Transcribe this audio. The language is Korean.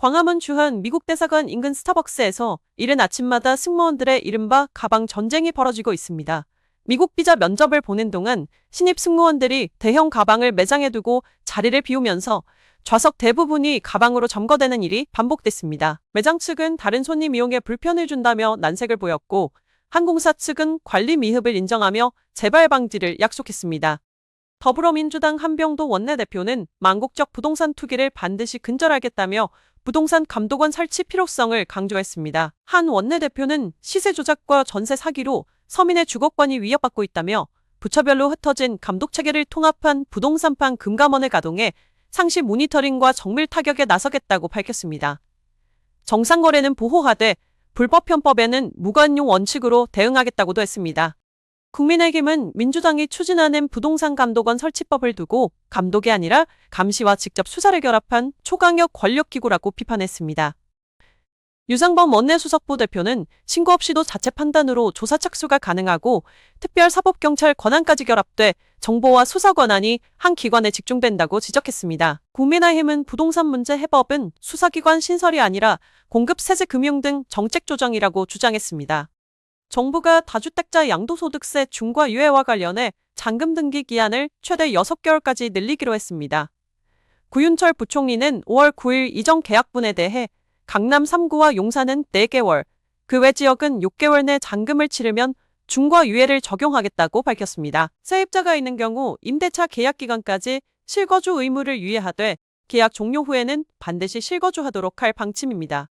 광화문 주한 미국 대사관 인근 스타벅스에서 이른 아침마다 승무원들의 이른바 가방 전쟁이 벌어지고 있습니다. 미국 비자 면접을 보는 동안 신입 승무원들이 대형 가방을 매장에 두고 자리를 비우면서 좌석 대부분이 가방으로 점거되는 일이 반복됐습니다. 매장 측은 다른 손님 이용에 불편을 준다며 난색을 보였고 항공사 측은 관리 미흡을 인정하며 재발 방지를 약속했습니다. 더불어민주당 한병도 원내대표는 망국적 부동산 투기를 반드시 근절하겠다며 부동산 감독원 설치 필요성을 강조했습니다. 한 원내대표는 시세 조작과 전세 사기로 서민의 주거권이 위협받고 있다며 부처별로 흩어진 감독 체계를 통합한 부동산판 금감원을 가동해 상시 모니터링과 정밀 타격에 나서겠다고 밝혔습니다. 정상거래는 보호하되 불법 편법에는 무관용 원칙으로 대응하겠다고도 했습니다. 국민의힘은 민주당이 추진하는 부동산 감독원 설치법을 두고 감독이 아니라 감시와 직접 수사를 결합한 초강력 권력기구라고 비판했습니다. 유상범 원내수석부 대표는 신고 없이도 자체 판단으로 조사 착수가 가능하고 특별사법경찰 권한까지 결합돼 정보와 수사 권한이 한 기관에 집중된다고 지적했습니다. 국민의힘은 부동산 문제 해법은 수사기관 신설이 아니라 공급 세제 금융 등 정책 조정이라고 주장했습니다. 정부가 다주택자 양도소득세 중과 유예와 관련해 잔금 등기 기한을 최대 6개월까지 늘리기로 했습니다. 구윤철 부총리는 5월 9일 이전 계약분에 대해 강남 3구와 용산은 4개월, 그 외 지역은 6개월 내 잔금을 치르면 중과 유예를 적용하겠다고 밝혔습니다. 세입자가 있는 경우 임대차 계약 기간까지 실거주 의무를 유예하되 계약 종료 후에는 반드시 실거주하도록 할 방침입니다.